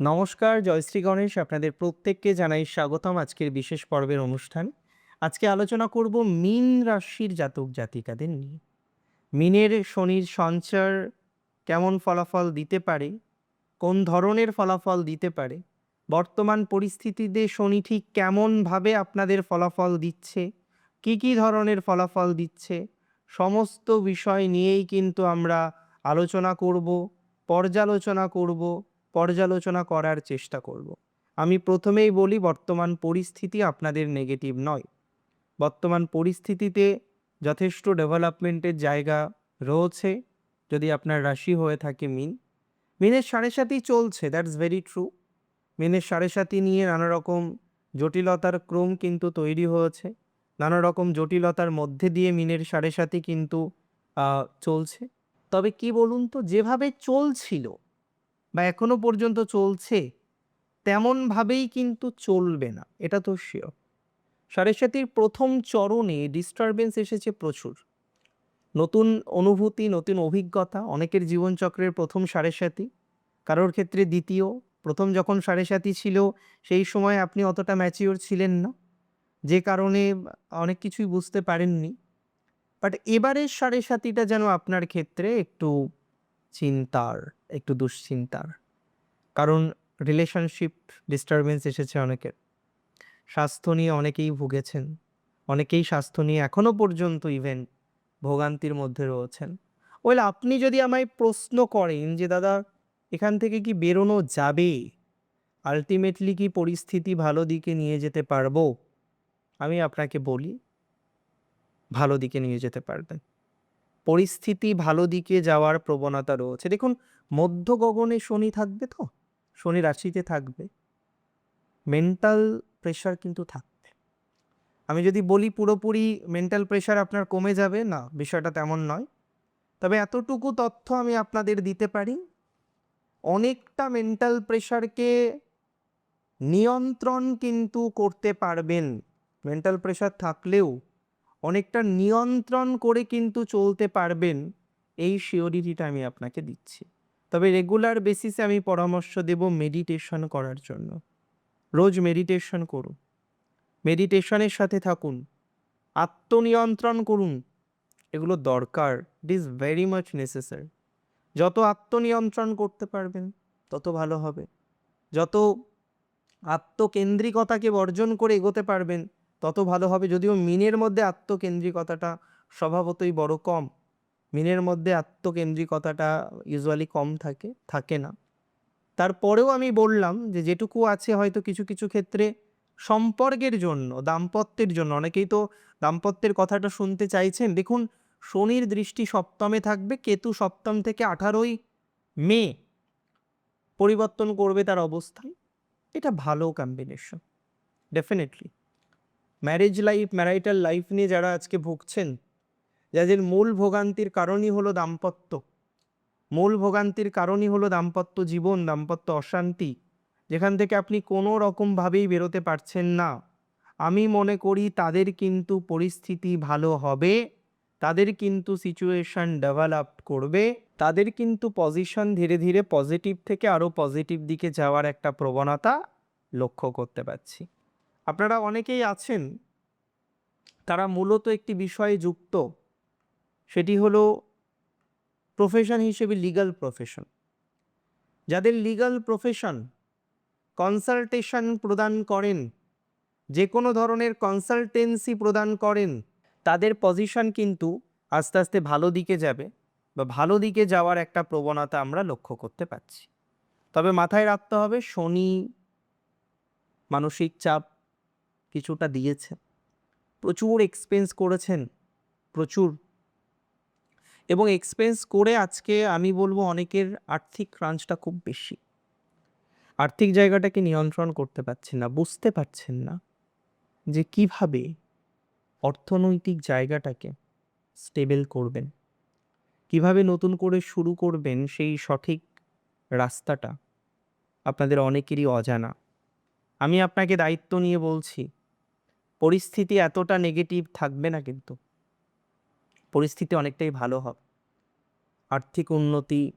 নমস্কার জয়শ্রী গণেশ। আপনাদের প্রত্যেককে জানাই স্বাগতম আজকের বিশেষ পর্বের অনুষ্ঠান। আজকে আলোচনা করব মিন রাশির জাতক জাতিকাদের নিয়ে। মিনের শনির সঞ্চার কেমন ফলাফল দিতে পারে? কোন ধরনের ফলাফল দিতে পারে? বর্তমান পরিস্থিতিতে শনি ঠিক কেমনভাবে আপনাদের ফলাফল দিচ্ছে? কি কি ধরনের ফলাফল দিচ্ছে? সমস্ত বিষয় নিয়েই কিন্তু আমরা আলোচনা করব, পর্যালোচনা করব পর্যালোচনা করার চেষ্টা করব। আমি প্রথমেই বলি, বর্তমান পরিস্থিতি আপনাদের নেগেটিভ নয়। বর্তমান পরিস্থিতিতে যথেষ্ট ডেভেলপমেন্টের জায়গা রয়েছে, যদি আপনার রাশি হয়ে থাকে মিন। মিনের সাড়ে সাতই চলছে দ্যাটস ভেরি ট্রু মিনের সাড়ে সাতি নিয়ে নানা রকম জটিলতার ক্রম কিন্তু তৈরি হয়েছে। নানা রকম জটিলতার মধ্যে দিয়ে মিনের সাড়ে সাতি কিন্তু চলছে। তবে কি বলুন তো, যেভাবে চলছিল বা এখনও পর্যন্ত চলছে, তেমনভাবেই কিন্তু চলবে না, এটা তো শিওর সাতির প্রথম চরণে ডিস্টারবেন্স এসেছে প্রচুর। নতুন অনুভূতি, নতুন অভিজ্ঞতা, অনেকের জীবনচক্রের প্রথম সাড়ে কারোর ক্ষেত্রে দ্বিতীয়, প্রথম যখন সাড়ে ছিল, সেই সময় আপনি অতটা ম্যাচিওর ছিলেন না, যে কারণে অনেক কিছুই বুঝতে পারেননি। বাট এবারের সাড়ে যেন আপনার ক্ষেত্রে একটু চিন্তার, একটু দুশ্চিন্তার। কারণ রিলেশনশিপ ডিস্টারবেন্স এসেছে অনেকের। স্বাস্থ্য নিয়ে অনেকেই ভুগেছেন। অনেকেই স্বাস্থ্য নিয়ে এখনও পর্যন্ত ইভেন ভোগান্তির মধ্যে রয়েছেন। ওয়েল আপনি যদি আমায় প্রশ্ন করেন যে, দাদা, এখান থেকে কি বেরোনো যাবে? আলটিমেটলি কি পরিস্থিতি ভালো দিকে নিয়ে যেতে পারব? আমি আপনাকে বলি, ভালো দিকে নিয়ে যেতে পারবেন। পরিস্থিতি ভালো দিকে যাওয়ার প্রবণতা রয়েছে। দেখুন, মধ্য গগনে শনি থাকবে তো? শনি রাশিতে থাকবে। মেন্টাল প্রেশার কিন্তু থাকবে। আমি যদি বলি পুরোপুরি মেন্টাল প্রেশার আপনার কমে যাবে, না, বিষয়টা তেমন নয়। তবে এতটুকু তথ্য আমি আপনাদের দিতে পারি, অনেকটা মেন্টাল প্রেশারকে নিয়ন্ত্রণ কিন্তু করতে পারবেন। মেন্টাল প্রেশার থাকলেও অনেকটা নিয়ন্ত্রণ করে কিন্তু চলতে পারবেন, এই শিওরিটিটা আমি আপনাকে দিচ্ছি। তবে রেগুলার বেসিসে আমি পরামর্শ দেব মেডিটেশন করার জন্য। রোজ মেডিটেশন করুন। মেডিটেশনের সাথে থাকুন। আত্মনিয়ন্ত্রণ করুন। এগুলো দরকার। It is very much necessary যত আত্মনিয়ন্ত্রণ করতে পারবেন, তত ভালো হবে। যত আত্মকেন্দ্রিকতাকে বর্জন করে এগোতে পারবেন তত ভালো হবে যদিও মিনের মধ্যে আত্মকেন্দ্রিকতাটা স্বভাবতই বড় কম। মিনের মধ্যে আত্মকেন্দ্রিকতাটা ইউজুয়ালি কম থাকে থাকে না। তারপরেও আমি বললাম যে যেটুকু আছে হয়তো কিছু কিছু ক্ষেত্রে সম্পর্কের জন্য, দাম্পত্যের জন্য। অনেকেই তো দাম্পত্যের কথাটা শুনতে চাইছেন। দেখুন, শনির দৃষ্টি সপ্তমে থাকবে, কেতু সপ্তম থেকে আঠারোই মে পরিবর্তন করবে তার অবস্থান। এটা ভালো combination definitely marriage life marital life নিয়ে যারা আজকে ভুগছেন, যাদের মূল ভোগান্তির কারণই হলো দাম্পত্য, মূল ভোগান্তির কারণই হলো দাম্পত্য জীবন, দাম্পত্য অশান্তি, যেখান থেকে আপনি কোনো রকমভাবেই বেরোতে পারছেন না। আমি মনে করি তাদের কিন্তু পরিস্থিতি ভালো হবে, তাদের কিন্তু সিচুয়েশন ডেভেলপ করবে, তাদের কিন্তু পজিশন ধীরে ধীরে পজিটিভ থেকে আরও পজিটিভ দিকে যাওয়ার একটা প্রবণতা লক্ষ্য করতে পারছি। আপনারা অনেকেই আছেন, তারা মূলত একটি বিষয়ে যুক্ত। সেটি হলো প্রফেশন হিসেবে লিগ্যাল প্রফেশন যাদের লিগ্যাল প্রফেশন কনসালটেশন প্রদান করেন, যে কোনো ধরনের কনসালটেন্সি প্রদান করেন, তাদের পজিশন কিন্তু আস্তে আস্তে ভালো দিকে যাবে বা ভালো দিকে যাওয়ার একটা প্রবণতা আমরা লক্ষ্য করতে পারছি। তবে মাথায় রাখতে হবে শনি মানসিক চাপ কিছুটা দিয়েছে প্রচুর এক্সপেন্স করেছেন, প্রচুর। এবং এক্সপেন্স করে আজকে আমি বলব অনেকের আর্থিক ক্রাঞ্চটা খুব বেশি। আর্থিক জায়গাটাকে নিয়ন্ত্রণ করতে পারছেন না, বুঝতে পারছেন না যে কীভাবে অর্থনৈতিক জায়গাটাকে স্টেবল করবেন। কীভাবে নতুন করে শুরু করবেন সেই সঠিক রাস্তাটা আপনাদের অনেকেরই অজানা। আমি আপনাকে দায়িত্ব নিয়ে বলছি পরিস্থিতি এতটা নেগেটিভ থাকবে না কিন্তু। পরিস্থিতি অনেকটাই ভালো হবে। আর্থিক উন্নতি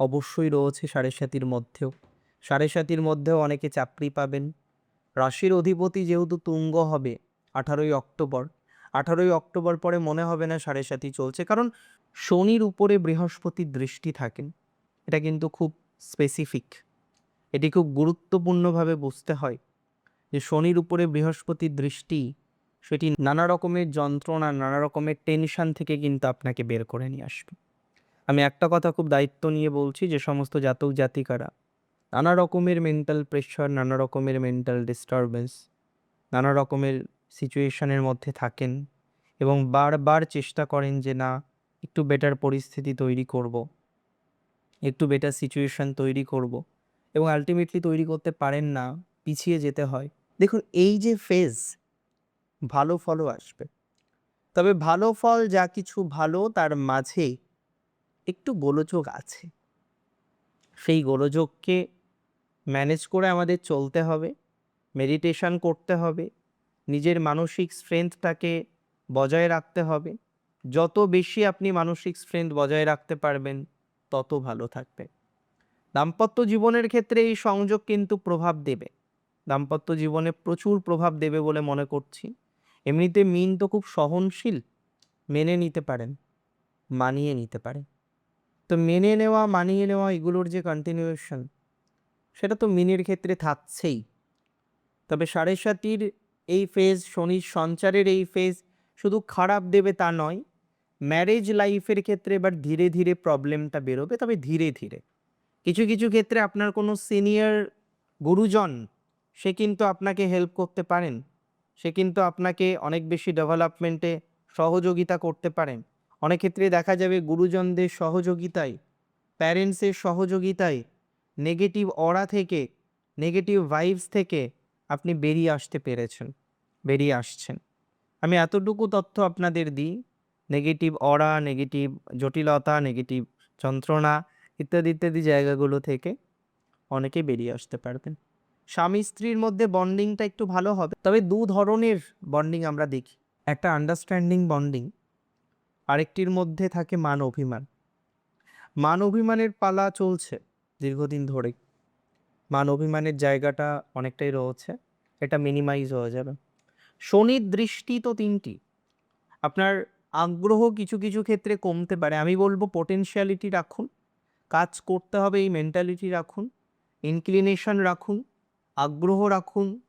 অবশ্যই রয়েছে সাড়ে সাতির মধ্যেও। সাড়ে সাতির মধ্যেও অনেকে চাকরি পাবেন। রাশির অধিপতি যেহেতু তুঙ্গ হবে আঠারোই অক্টোবর। আঠারোই অক্টোবর পরে মনে হবে না সাড়ে সাতি চলছে, কারণ শনির উপরে বৃহস্পতির দৃষ্টি থাকেন। এটা কিন্তু খুব স্পেসিফিক এটি খুব গুরুত্বপূর্ণভাবে বুঝতে হয়। যে শনির উপরে বৃহস্পতির দৃষ্টি, সেটি নানা রকমের যন্ত্রণা, নানা রকমের টেনশান থেকে কিন্তু আপনাকে বের করে নিয়ে আসবে। আমি একটা কথা খুব দায়িত্ব নিয়ে বলছি যে সমস্ত জাতক জাতিকারা, নানা রকমের মেন্টাল প্রেশার নানা রকমের মেন্টাল ডিস্টারবেন্স নানা রকমের সিচুয়েশনের মধ্যে থাকেন এবং বারবার চেষ্টা করেন যে, না, একটু বেটার পরিস্থিতি তৈরি করব, একটু বেটার সিচুয়েশান তৈরি করব। এবং আলটিমেটলি তৈরি করতে পারেন না পিছিয়ে যেতে হয়। দেখুন, এই যে ফেজ ভালো ফলও আসবে। তবে ভালো ফল যা কিছু ভালো, তার মাঝে একটু গোলযোগ আছে। সেই গোলযোগকে ম্যানেজ করে আমাদের চলতে হবে মেডিটেশন করতে হবে, নিজের মানসিক স্ট্রেংথটাকে বজায় রাখতে হবে। যত বেশি আপনি মানসিক স্ট্রেংথ বজায় রাখতে পারবেন, তত ভালো থাকবে। দাম্পত্য জীবনের ক্ষেত্রে এই সংযোগ কিন্তু প্রভাব দেবে। দাম্পত্য জীবনে প্রচুর প্রভাব দেবে বলে মনে করছি। এমনিতে মিন তো খুব সহনশীল, মেনে নিতে পারেন, মানিয়ে নিতে পারেন তো মেনে নেওয়া, মানিয়ে নেওয়া এগুলোর যে কন্টিনিউয়েশন সেটা তো মিনের ক্ষেত্রে থাকছেই। তবে সাড়ে সাতির এই ফেজ শনির সঞ্চারের এই ফেজ শুধু খারাপ দেবে তা নয় ম্যারেজ লাইফের ক্ষেত্রে এবার ধীরে ধীরে প্রবলেমটা বেরোবে। তবে ধীরে ধীরে কিছু কিছু ক্ষেত্রে আপনার কোনো সিনিয়র গুরুজন সে কিন্তু আপনাকে হেল্প করতে পারেন। সে কিন্তু আপনাকে অনেক বেশি ডেভেলপমেন্টে সহযোগিতা করতে পারেন। অনেক ক্ষেত্রে দেখা যাবে গুরুজনদের সহযোগিতায় প্যারেন্টসের সহযোগিতায় নেগেটিভ অরা থেকে নেগেটিভ ভাইবস থেকে আপনি বেরিয়ে আসতে পেরেছেন, বেরিয়ে আসছেন। আমি এতটুকু তথ্য আপনাদের দিই। নেগেটিভ অরা নেগেটিভ জটিলতা নেগেটিভ যন্ত্রণা ইত্যাদি ইত্যাদি জায়গাগুলো থেকে অনেকে বেরিয়ে আসতে পারবেন স্বামী স্ত্রীর মধ্যে বন্ডিংটা একটু ভালো হবে। তবে দু ধরনের বন্ডিং আমরা দেখি। একটা আন্ডারস্ট্যান্ডিং বন্ডিং আরেকটির মধ্যে থাকে মান অভিমান। মান অভিমানের পালা চলছে দীর্ঘদিন ধরে মান অভিমানের জায়গাটা অনেকটাই রয়েছে, এটা মিনিমাইজ হয়ে যাবে। শনির দৃষ্টি তো তিনটি। আপনার আগ্রহ কিছু কিছু ক্ষেত্রে কমতে পারে। আমি বলব পোটেনশিয়ালিটি রাখুন, কাজ করতে হবে এই মেন্টালিটি রাখুন ইনক্লিনেশন রাখুন আগ্রহ রাখুন,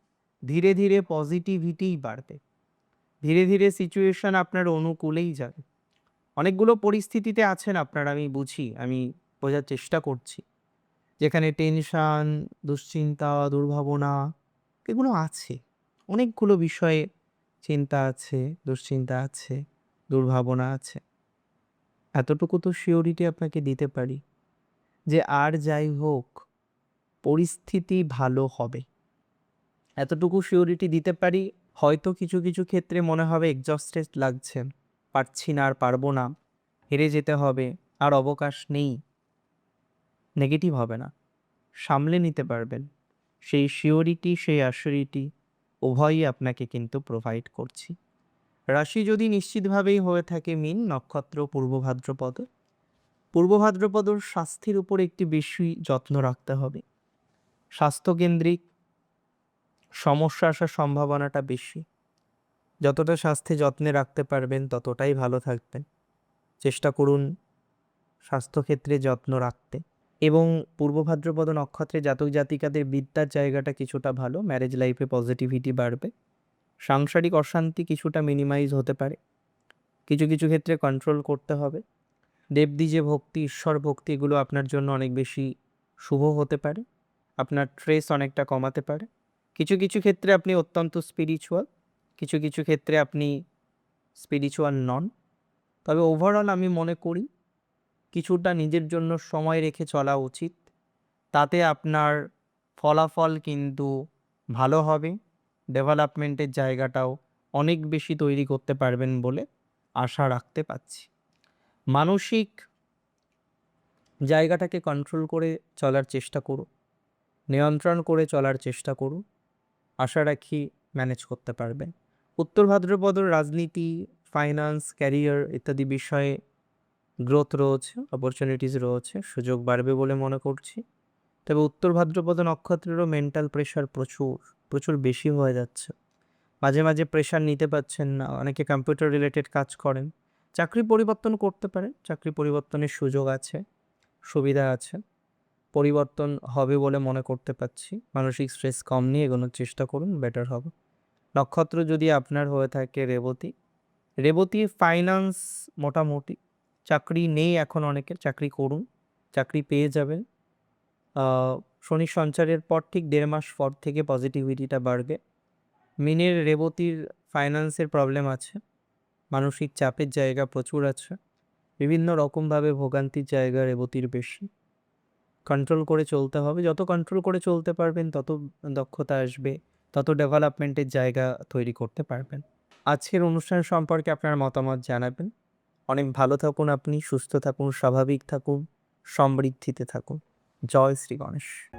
ধীরে ধীরে পজিটিভিটিই বাড়বে। ধীরে ধীরে সিচুয়েশন আপনার অনুকূলেই যাবে। অনেকগুলো পরিস্থিতিতে আছেন আপনারা, আমি বুঝি, আমি বোঝার চেষ্টা করছি। যেখানে টেনশন দুশ্চিন্তা, দুর্ভাবনা, এগুলো আছে। অনেকগুলো বিষয়ে চিন্তা আছে, দুশ্চিন্তা আছে, দুর্ভাবনা আছে। এতটুকু তো শিওরিটি আপনাকে দিতে পারি। যে আর যাই হোক পরিস্থিতি ভালো হবে। এতটুকু শিওরিটি দিতে পারি, হয়তো কিছু কিছু ক্ষেত্রে মনে হবে এক্সস্টেড লাগছে। পারছি না আর পারব না। হেরে যেতে হবে, আর অবকাশ নেই। নেগেটিভ হবে না। সামলে নিতে পারবেন। সেই শিওরিটি সেই অ্যাসিওরিটি উভয়ই আপনাকে কিন্তু প্রোভাইড করছি। রাশি যদি নিশ্চিতভাবেই হয়ে থাকে মিন নক্ষত্র, পূর্ব ভাদ্রপদ, পূর্ব ভাদ্রপদর স্বাস্থ্যের উপর একটি বেশি যত্ন রাখতে হবে। স্বাস্থ্যকেন্দ্রিক সমস্যা আসার সম্ভাবনাটা বেশি। যতটা স্বাস্থ্যে যত্নে রাখতে পারবেন, ততটাই ভালো থাকবেন। চেষ্টা করুন স্বাস্থ্যক্ষেত্রে যত্ন রাখতে। এবং পূর্ব ভাদ্রপদ নক্ষত্রে জাতক জাতিকাদের বিদ্যার জায়গাটা কিছুটা ভালো ম্যারেজ লাইফে পজিটিভিটি বাড়বে। সাংসারিক অশান্তি কিছুটা মিনিমাইজ হতে পারে। কিছু কিছু ক্ষেত্রে কন্ট্রোল করতে হবে। দেবদি যে ভক্তি, ঈশ্বর ভক্তি এগুলো আপনার জন্য অনেক বেশি শুভ হতে পারে। আপনার ট্রেস অনেকটা কমাতে পারে। কিছু কিছু ক্ষেত্রে আপনি অত্যন্ত স্পিরিচুয়াল কিছু কিছু ক্ষেত্রে আপনি স্পিরিচুয়াল নন তবে ওভারঅল আমি মনে করি, কিছুটা নিজের জন্য সময় রেখে চলা উচিত। তাতে আপনার ফলাফল কিন্তু ভালো হবে ডেভেলপমেন্টের জায়গাটাও অনেক বেশি তৈরি করতে পারবেন বলে আশা রাখতে পাচ্ছি মানসিক জায়গাটাকে কন্ট্রোল করে চলার চেষ্টা করুন। নিয়ন্ত্রণ করে চলার চেষ্টা করুন। আশা রাখি ম্যানেজ করতে পারবেন। উত্তর ভাদ্রপদর রাজনীতি ফাইন্যান্স ক্যারিয়ার ইত্যাদি বিষয়ে গ্রোথ রয়েছে অপরচুনিটিস রয়েছে, সুযোগ বাড়বে বলে মনে করছি। তবে উত্তর ভাদ্রপদ নক্ষত্রেরও মেন্টাল প্রেশার প্রচুর প্রচুর বেশি হয়ে যাচ্ছে। মাঝে মাঝে প্রেশার নিতে পারছেন না, অনেকে কম্পিউটার রিলেটেড কাজ করেন। চাকরি পরিবর্তন করতে পারেন, চাকরি পরিবর্তনের সুযোগ আছে, সুবিধা আছে। পরিবর্তন হবে বলে মনে করতে পারছি। মানসিক স্ট্রেস কম নিয়ে এগোনোর চেষ্টা করুন বেটার হবে। নক্ষত্র যদি আপনার হয়ে থাকে রেবতী রেবতী ফাইন্যান্স মোটামুটি, চাকরি নেই এখন অনেকের, চাকরি করুন, চাকরি পেয়ে যাবেন। শনি সঞ্চারের পর ঠিক দেড় মাস পর থেকে পজিটিভিটিটা বাড়বে। মিনের, রেবতীর ফাইন্যান্সের প্রবলেম আছে। মানসিক চাপের জায়গা প্রচুর আছে। বিভিন্ন রকমভাবে ভোগান্তির জায়গা রেবতীর বেশি। কন্ট্রোল করে চলতে হবে। যত কন্ট্রোল করে চলতে পারবেন, তত দক্ষতা আসবে, তত ডেভেলপমেন্টের জায়গা তৈরি করতে পারবেন। আজকের অনুষ্ঠান সম্পর্কে আপনার মতামত জানাবেন। অনেক ভালো থাকুন আপনি, সুস্থ থাকুন, স্বাভাবিক থাকুন, সমৃদ্ধিতে থাকুন। জয় শ্রী গণেশ।